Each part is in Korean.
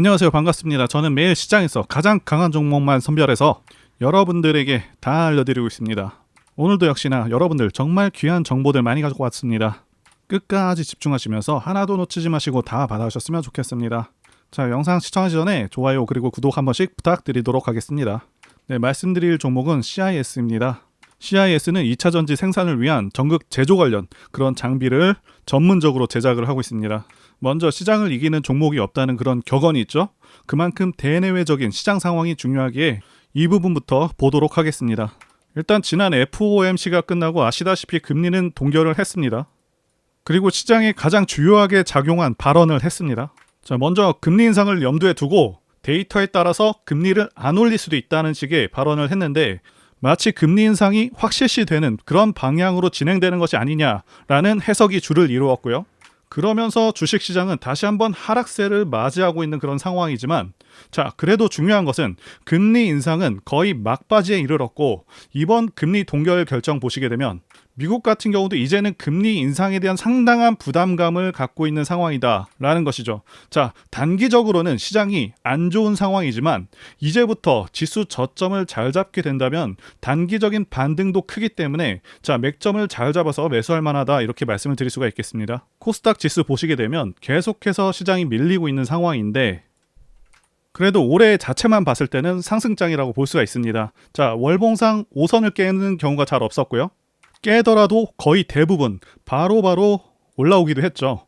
안녕하세요. 반갑습니다. 저는 매일 시장에서 가장 강한 종목만 선별해서 여러분들에게 다 알려드리고 있습니다. 오늘도 역시나 여러분들 정말 귀한 정보들 많이 가지고 왔습니다. 끝까지 집중하시면서 하나도 놓치지 마시고 다 받아오셨으면 좋겠습니다. 자, 영상 시청하기 전에 좋아요 그리고 구독 한 번씩 부탁드리도록 하겠습니다. 네, 말씀드릴 종목은 CIS입니다. CIS는 2차 전지 생산을 위한 전극 제조 관련 그런 장비를 전문적으로 제작을 하고 있습니다. 먼저 시장을 이기는 종목이 없다는 그런 격언이 있죠. 그만큼 대내외적인 시장 상황이 중요하기에 이 부분부터 보도록 하겠습니다. 일단 지난 FOMC가 끝나고 아시다시피 금리는 동결을 했습니다. 그리고 시장에 가장 주요하게 작용한 발언을 했습니다. 자, 먼저 금리 인상을 염두에 두고 데이터에 따라서 금리를 안 올릴 수도 있다는 식의 발언을 했는데 마치 금리 인상이 확실시 되는 그런 방향으로 진행되는 것이 아니냐라는 해석이 주를 이루었고요. 그러면서 주식 시장은 다시 한번 하락세를 맞이하고 있는 그런 상황이지만 자 그래도 중요한 것은 금리 인상은 거의 막바지에 이르렀고 이번 금리 동결 결정 보시게 되면 미국 같은 경우도 이제는 금리 인상에 대한 상당한 부담감을 갖고 있는 상황이다라는 것이죠. 자, 단기적으로는 시장이 안 좋은 상황이지만 이제부터 지수 저점을 잘 잡게 된다면 단기적인 반등도 크기 때문에 자, 맥점을 잘 잡아서 매수할 만하다 이렇게 말씀을 드릴 수가 있겠습니다. 코스닥 지수 보시게 되면 계속해서 시장이 밀리고 있는 상황인데 그래도 올해 자체만 봤을 때는 상승장이라고 볼 수가 있습니다. 자, 월봉상 5선을 깨는 경우가 잘 없었고요. 깨더라도 거의 대부분 바로 바로 올라오기도 했죠.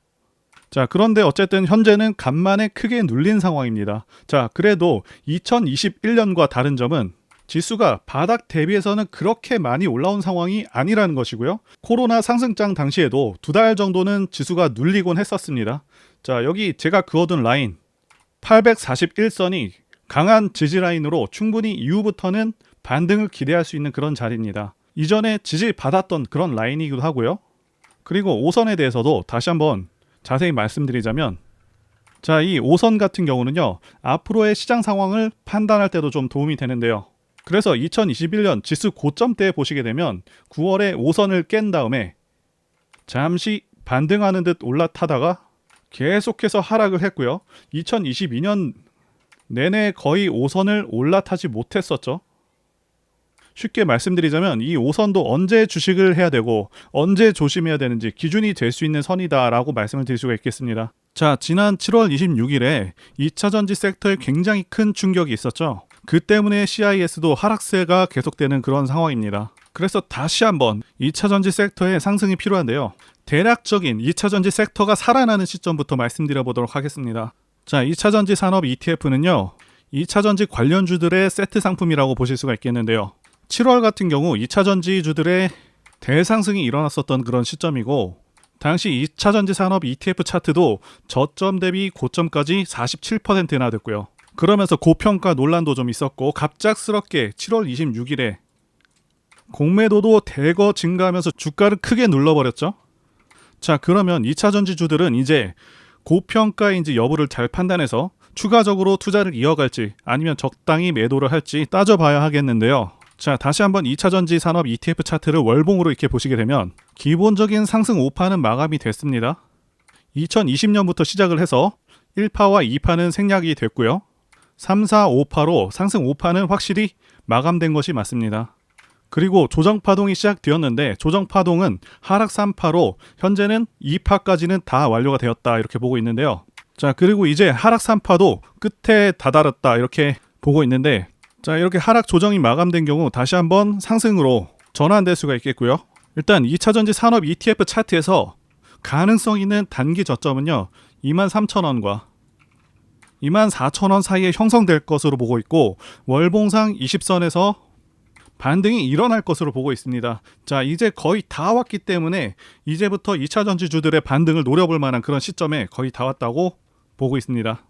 자, 그런데 어쨌든 현재는 간만에 크게 눌린 상황입니다. 자, 그래도 2021년과 다른 점은 지수가 바닥 대비해서는 그렇게 많이 올라온 상황이 아니라는 것이고요. 코로나 상승장 당시에도 두 달 정도는 지수가 눌리곤 했었습니다. 자, 여기 제가 그어둔 라인 841선이 강한 지지 라인으로 충분히 이후부터는 반등을 기대할 수 있는 그런 자리입니다. 이전에 지지 받았던 그런 라인이기도 하고요. 그리고 5선에 대해서도 다시 한번 자세히 말씀드리자면 자, 이 5선 같은 경우는요. 앞으로의 시장 상황을 판단할 때도 좀 도움이 되는데요. 그래서 2021년 지수 고점 때 보시게 되면 9월에 5선을 깬 다음에 잠시 반등하는 듯 올라타다가 계속해서 하락을 했고요. 2022년 내내 거의 5선을 올라타지 못했었죠. 쉽게 말씀드리자면 이 5선도 언제 주식을 해야 되고 언제 조심해야 되는지 기준이 될 수 있는 선이다라고 말씀을 드릴 수가 있겠습니다. 자, 지난 7월 26일에 2차 전지 섹터에 굉장히 큰 충격이 있었죠. 그 때문에 CIS도 하락세가 계속되는 그런 상황입니다. 그래서 다시 한번 2차 전지 섹터의 상승이 필요한데요. 대략적인 2차 전지 섹터가 살아나는 시점부터 말씀드려 보도록 하겠습니다. 자, 2차 전지 산업 ETF는요. 2차 전지 관련주들의 세트 상품이라고 보실 수가 있겠는데요. 7월 같은 경우 2차 전지주들의 대상승이 일어났었던 그런 시점이고 당시 2차 전지 산업 ETF 차트도 저점 대비 고점까지 47%나 됐고요. 그러면서 고평가 논란도 좀 있었고 갑작스럽게 7월 26일에 공매도도 대거 증가하면서 주가를 크게 눌러버렸죠. 자 그러면 2차 전지주들은 이제 고평가인지 여부를 잘 판단해서 추가적으로 투자를 이어갈지 아니면 적당히 매도를 할지 따져봐야 하겠는데요. 자, 다시 한번 2차 전지 산업 ETF 차트를 월봉으로 이렇게 보시게 되면 기본적인 상승 5파는 마감이 됐습니다. 2020년부터 시작을 해서 1파와 2파는 생략이 됐고요. 3, 4, 5파로 상승 5파는 확실히 마감된 것이 맞습니다. 그리고 조정 파동이 시작되었는데 조정 파동은 하락 3파로 현재는 2파까지는 다 완료가 되었다 이렇게 보고 있는데요. 자, 그리고 이제 하락 3파도 끝에 다다랐다 이렇게 보고 있는데 자, 이렇게 하락 조정이 마감된 경우 다시 한번 상승으로 전환될 수가 있겠고요. 일단 2차 전지 산업 ETF 차트에서 가능성 있는 단기 저점은요. 23,000원과 24,000원 사이에 형성될 것으로 보고 있고 월봉상 20선에서 반등이 일어날 것으로 보고 있습니다. 자, 이제 거의 다 왔기 때문에 이제부터 2차 전지주들의 반등을 노려볼 만한 그런 시점에 거의 다 왔다고 보고 있습니다.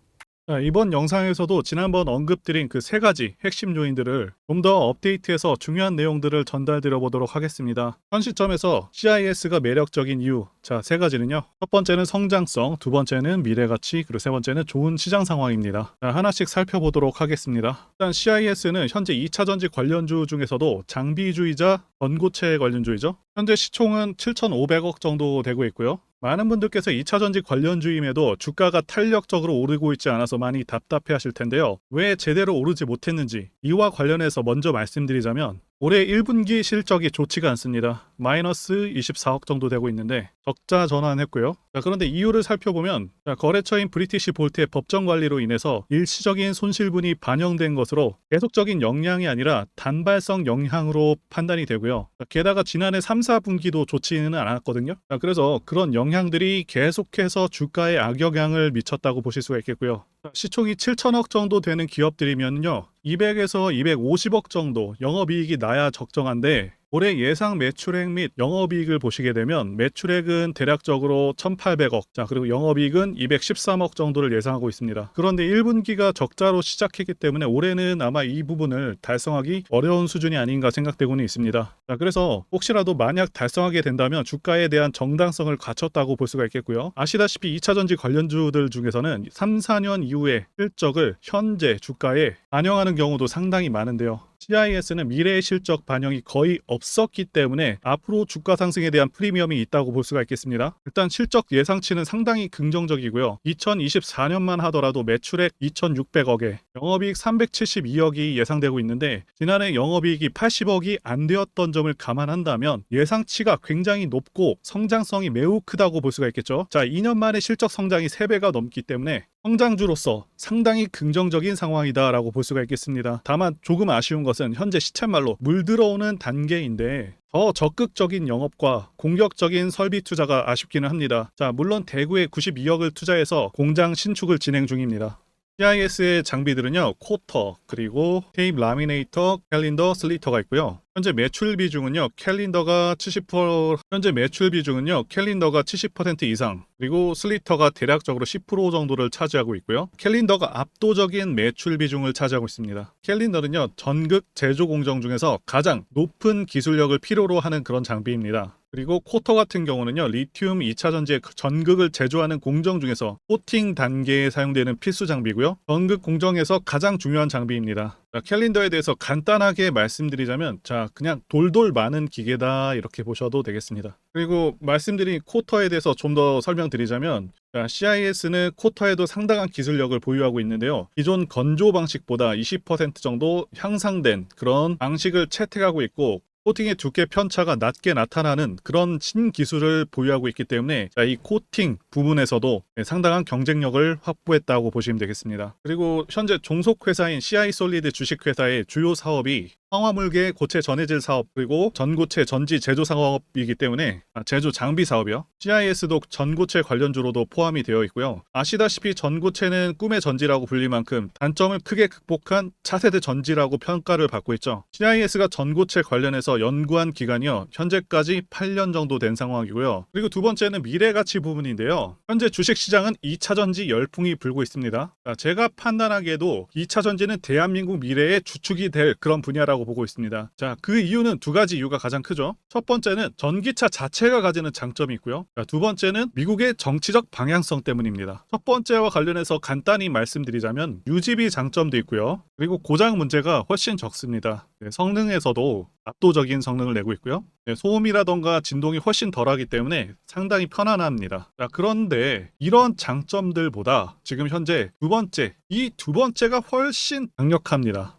자, 이번 영상에서도 지난번 언급드린 그 세 가지 핵심 요인들을 좀 더 업데이트해서 중요한 내용들을 전달드려 보도록 하겠습니다. 현 시점에서 CIS가 매력적인 이유, 자, 세 가지는요. 첫 번째는 성장성, 두 번째는 미래 가치, 그리고 세 번째는 좋은 시장 상황입니다. 자, 하나씩 살펴보도록 하겠습니다. 일단 CIS는 현재 2차 전지 관련주 중에서도 장비주이자 전고체 관련주이죠. 현재 시총은 7,500억 정도 되고 있고요. 많은 분들께서 2차 전지 관련주임에도 주가가 탄력적으로 오르고 있지 않아서 많이 답답해 하실 텐데요. 왜 제대로 오르지 못했는지 이와 관련해서 먼저 말씀드리자면 올해 1분기 실적이 좋지가 않습니다. 마이너스 24억 정도 되고 있는데 적자 전환했고요. 자, 그런데 이유를 살펴보면 자, 거래처인 브리티시 볼트의 법정 관리로 인해서 일시적인 손실분이 반영된 것으로 계속적인 영향이 아니라 단발성 영향으로 판단이 되고요. 자, 게다가 지난해 3, 4분기도 좋지는 않았거든요. 자, 그래서 그런 영향들이 계속해서 주가에 악영향을 미쳤다고 보실 수가 있겠고요. 자, 시총이 7천억 정도 되는 기업들이면요. 200에서 250억 정도 영업이익이 나야 적정한데 올해 예상 매출액 및 영업이익을 보시게 되면 매출액은 대략적으로 1,800억, 자 그리고 영업이익은 213억 정도를 예상하고 있습니다. 그런데 1분기가 적자로 시작했기 때문에 올해는 아마 이 부분을 달성하기 어려운 수준이 아닌가 생각되고는 있습니다. 자 그래서 혹시라도 만약 달성하게 된다면 주가에 대한 정당성을 갖췄다고 볼 수가 있겠고요. 아시다시피 2차 전지 관련주들 중에서는 3, 4년 이후의 실적을 현재 주가에 반영하는 경우도 상당히 많은데요. CIS는 미래의 실적 반영이 거의 없었기 때문에 앞으로 주가 상승에 대한 프리미엄이 있다고 볼 수가 있겠습니다. 일단 실적 예상치는 상당히 긍정적이고요. 2024년만 하더라도 매출액 2,600억에 영업이익 372억이 예상되고 있는데 지난해 영업이익이 80억이 안 되었던 점을 감안한다면 예상치가 굉장히 높고 성장성이 매우 크다고 볼 수가 있겠죠. 자, 2년 만에 실적 성장이 3배가 넘기 때문에 성장주로서 상당히 긍정적인 상황이다라고 볼 수가 있겠습니다. 다만 조금 아쉬운 것은 현재 시쳇말로 물들어오는 단계인데 더 적극적인 영업과 공격적인 설비 투자가 아쉽기는 합니다. 자, 물론 대구에 92억을 투자해서 공장 신축을 진행 중입니다. CIS의 장비들은요, 코터, 그리고 테이프 라미네이터, 캘린더, 슬리터가 있고요. 현재 매출 비중은요, 캘린더가 70% 현재 매출 비중은요, 캘린더가 70% 이상, 그리고 슬리터가 대략적으로 10% 정도를 차지하고 있고요. 캘린더가 압도적인 매출 비중을 차지하고 있습니다. 캘린더는요, 전극 제조 공정 중에서 가장 높은 기술력을 필요로 하는 그런 장비입니다. 그리고 코터 같은 경우는요, 리튬 2차 전지의 전극을 제조하는 공정 중에서 코팅 단계에 사용되는 필수 장비고요. 전극 공정에서 가장 중요한 장비입니다. 자, 캘린더에 대해서 간단하게 말씀드리자면, 자, 그냥 돌돌 많은 기계다 이렇게 보셔도 되겠습니다. 그리고 말씀드린 코터에 대해서 좀 더 설명드리자면, 자, CIS는 코터에도 상당한 기술력을 보유하고 있는데요. 기존 건조 방식보다 20% 정도 향상된 그런 방식을 채택하고 있고, 코팅의 두께 편차가 낮게 나타나는 그런 신기술을 보유하고 있기 때문에 자, 이 코팅 부분에서도 네, 상당한 경쟁력을 확보했다고 보시면 되겠습니다. 그리고 현재 종속회사인 CI 솔리드 주식회사의 주요 사업이 황화물계 고체 전해질 사업 그리고 전고체 전지 제조 사업이기 때문에 아, 제조 장비 사업이요. CIS도 전고체 관련주로도 포함이 되어 있고요. 아시다시피 전고체는 꿈의 전지라고 불릴 만큼 단점을 크게 극복한 차세대 전지라고 평가를 받고 있죠. CIS가 전고체 관련해서 연구한 기간이요. 현재까지 8년 정도 된 상황이고요. 그리고 두 번째는 미래 가치 부분인데요. 현재 주식 시장은 2차 전지 열풍이 불고 있습니다. 자, 제가 판단하기에도 2차 전지는 대한민국 미래의 주축이 될 그런 분야라고 보고 있습니다. 자, 그 이유는 두 가지 이유가 가장 크죠. 첫 번째는 전기차 자체가 가지는 장점이 있고요. 자, 두 번째는 미국의 정치적 방향성 때문입니다. 첫 번째와 관련해서 간단히 말씀드리자면 유지비 장점도 있고요. 그리고 고장 문제가 훨씬 적습니다. 네, 성능에서도 압도적인 성능을 내고 있고요. 네, 소음이라던가 진동이 훨씬 덜하기 때문에 상당히 편안합니다. 자, 그런데 이런 장점들보다 지금 현재 두 번째, 이 두 번째가 훨씬 강력합니다.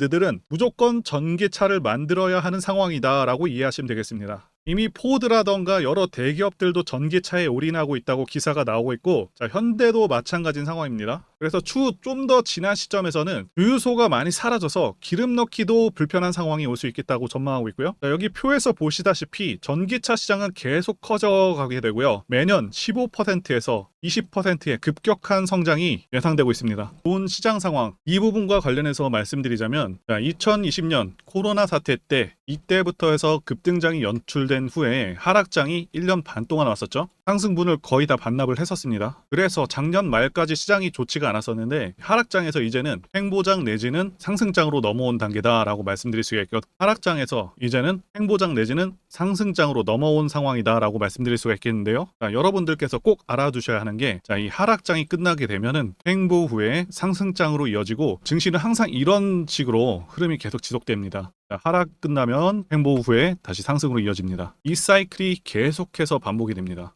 들은 무조건 전기차를 만들어야 하는 상황이다라고 이해하시면 되겠습니다. 이미 포드라던가 여러 대기업들도 전기차에 올인하고 있다고 기사가 나오고 있고 자, 현대도 마찬가지인 상황입니다. 그래서 추후 좀 더 지난 시점에서는 주유소가 많이 사라져서 기름 넣기도 불편한 상황이 올 수 있겠다고 전망하고 있고요. 자, 여기 표에서 보시다시피 전기차 시장은 계속 커져가게 되고요. 매년 15%에서 20%의 급격한 성장이 예상되고 있습니다. 좋은 시장 상황 이 부분과 관련해서 말씀드리자면 자, 2020년 코로나 사태 때 이때부터 해서 급등장이 연출된 후에 하락장이 1년 반 동안 왔었죠. 상승분을 거의 다 반납을 했었습니다. 그래서 작년 말까지 시장이 좋지가 않았었는데 하락장에서 이제는 횡보장 내지는 상승장으로 넘어온 단계다라고 말씀드릴 수가 있고 하락장에서 이제는 횡보장 내지는 상승장으로 넘어온 상황이다라고 말씀드릴 수가 있겠는데요. 자, 여러분들께서 꼭 알아두셔야 하는 게 자, 이 하락장이 끝나게 되면은 횡보 후에 상승장으로 이어지고 증시는 항상 이런 식으로 흐름이 계속 지속됩니다. 자, 하락 끝나면 횡보 후에 다시 상승으로 이어집니다. 이 사이클이 계속해서 반복이 됩니다.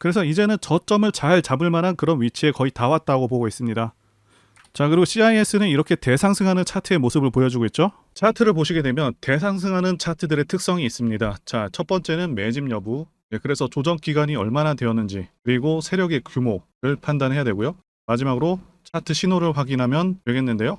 그래서 이제는 저점을 잘 잡을 만한 그런 위치에 거의 다 왔다고 보고 있습니다. 자 그리고 CIS는 이렇게 대상승하는 차트의 모습을 보여주고 있죠. 차트를 보시게 되면 대상승하는 차트들의 특성이 있습니다. 자 첫 번째는 매집 여부, 네, 그래서 조정 기간이 얼마나 되었는지 그리고 세력의 규모를 판단해야 되고요. 마지막으로 차트 신호를 확인하면 되겠는데요.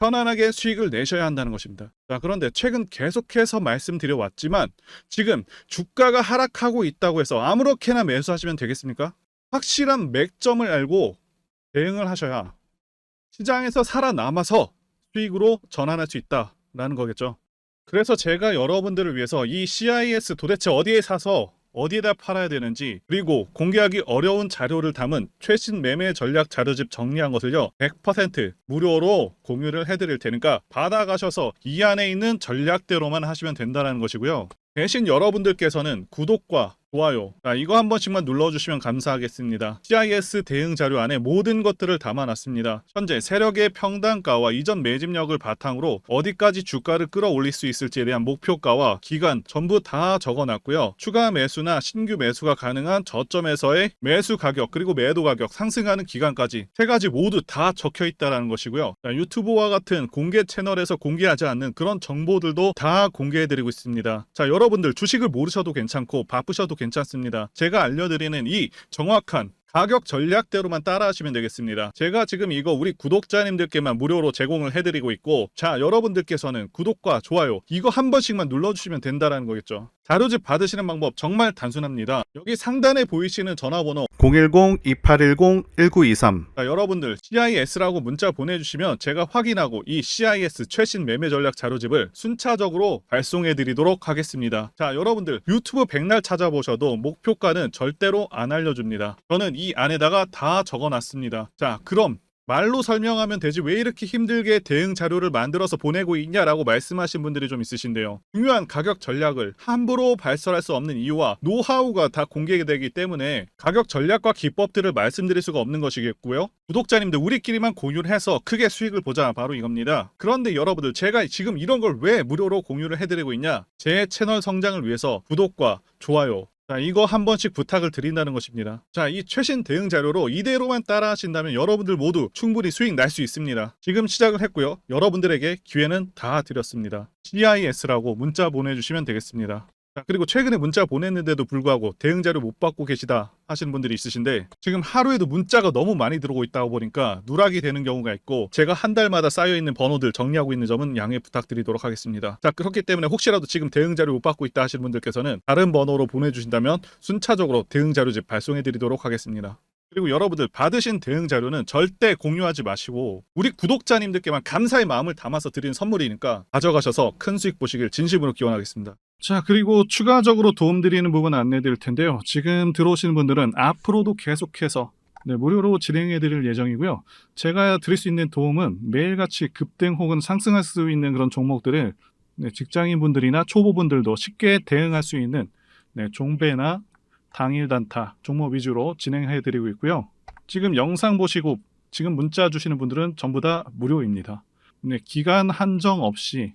편안하게 수익을 내셔야 한다는 것입니다. 자, 그런데 최근 계속해서 말씀드려 왔지만 지금 주가가 하락하고 있다고 해서 아무렇게나 매수하시면 되겠습니까? 확실한 맥점을 알고 대응을 하셔야 시장에서 살아남아서 수익으로 전환할 수 있다라는 거겠죠. 그래서 제가 여러분들을 위해서 이 CIS 도대체 어디에 사서 어디에다 팔아야 되는지 그리고 공개하기 어려운 자료를 담은 최신 매매 전략 자료집 정리한 것을요 100% 무료로 공유를 해드릴 테니까 받아가셔서 이 안에 있는 전략대로만 하시면 된다는 것이고요. 대신 여러분들께서는 구독과 좋아요 자, 이거 한 번씩만 눌러주시면 감사하겠습니다. CIS 대응 자료 안에 모든 것들을 담아놨습니다. 현재 세력의 평단가와 이전 매집력을 바탕으로 어디까지 주가를 끌어올릴 수 있을지에 대한 목표가와 기간 전부 다 적어놨고요. 추가 매수나 신규 매수가 가능한 저점에서의 매수 가격 그리고 매도 가격 상승하는 기간까지 세 가지 모두 다 적혀 있다라는 것이고요. 자, 유튜브와 같은 공개 채널에서 공개하지 않는 그런 정보들도 다 공개해드리고 있습니다. 자 여러분들 주식을 모르셔도 괜찮고 바쁘셔도 괜찮습니다. 제가 알려드리는 이 정확한 가격 전략대로만 따라하시면 되겠습니다. 제가 지금 이거 우리 구독자님들께만 무료로 제공을 해드리고 있고, 자, 여러분들께서는 구독과 좋아요, 이거 한 번씩만 눌러주시면 된다라는 거겠죠. 자료집 받으시는 방법 정말 단순합니다. 여기 상단에 보이시는 전화번호 010-2810-1923 자, 여러분들 CIS라고 문자 보내주시면 제가 확인하고 이 CIS 최신 매매 전략 자료집을 순차적으로 발송해 드리도록 하겠습니다. 자, 여러분들 유튜브 백날 찾아보셔도 목표가는 절대로 안 알려줍니다. 저는 이 안에다가 다 적어놨습니다. 자, 그럼 말로 설명하면 되지 왜 이렇게 힘들게 대응 자료를 만들어서 보내고 있냐라고 말씀하신 분들이 좀 있으신데요. 중요한 가격 전략을 함부로 발설할 수 없는 이유와 노하우가 다 공개되기 때문에 가격 전략과 기법들을 말씀드릴 수가 없는 것이겠고요. 구독자님들 우리끼리만 공유를 해서 크게 수익을 보자 바로 이겁니다. 그런데 여러분들 제가 지금 이런 걸 왜 무료로 공유를 해드리고 있냐? 제 채널 성장을 위해서 구독과 좋아요 자, 이거 한 번씩 부탁을 드린다는 것입니다. 자, 이 최신 대응 자료로 이대로만 따라 하신다면 여러분들 모두 충분히 수익 날 수 있습니다. 지금 시작을 했고요. 여러분들에게 기회는 다 드렸습니다. CIS라고 문자 보내주시면 되겠습니다. 자, 그리고 최근에 문자 보냈는데도 불구하고 대응 자료 못 받고 계시다 하시는 분들이 있으신데 지금 하루에도 문자가 너무 많이 들어오고 있다 보니까 누락이 되는 경우가 있고 제가 한 달마다 쌓여 있는 번호들 정리하고 있는 점은 양해 부탁드리도록 하겠습니다. 자, 그렇기 때문에 혹시라도 지금 대응 자료 못 받고 있다 하시는 분들께서는 다른 번호로 보내주신다면 순차적으로 대응 자료집 발송해 드리도록 하겠습니다. 그리고 여러분들 받으신 대응 자료는 절대 공유하지 마시고 우리 구독자님들께만 감사의 마음을 담아서 드린 선물이니까 가져가셔서 큰 수익 보시길 진심으로 기원하겠습니다. 자, 그리고 추가적으로 도움드리는 부분 안내 드릴 텐데요. 지금 들어오시는 분들은 앞으로도 계속해서 네, 무료로 진행해 드릴 예정이고요. 제가 드릴 수 있는 도움은 매일같이 급등 혹은 상승할 수 있는 그런 종목들을 네, 직장인분들이나 초보분들도 쉽게 대응할 수 있는 네, 종배나 당일 단타 종목 위주로 진행해 드리고 있고요. 지금 영상 보시고 지금 문자 주시는 분들은 전부 다 무료입니다. 네, 기간 한정 없이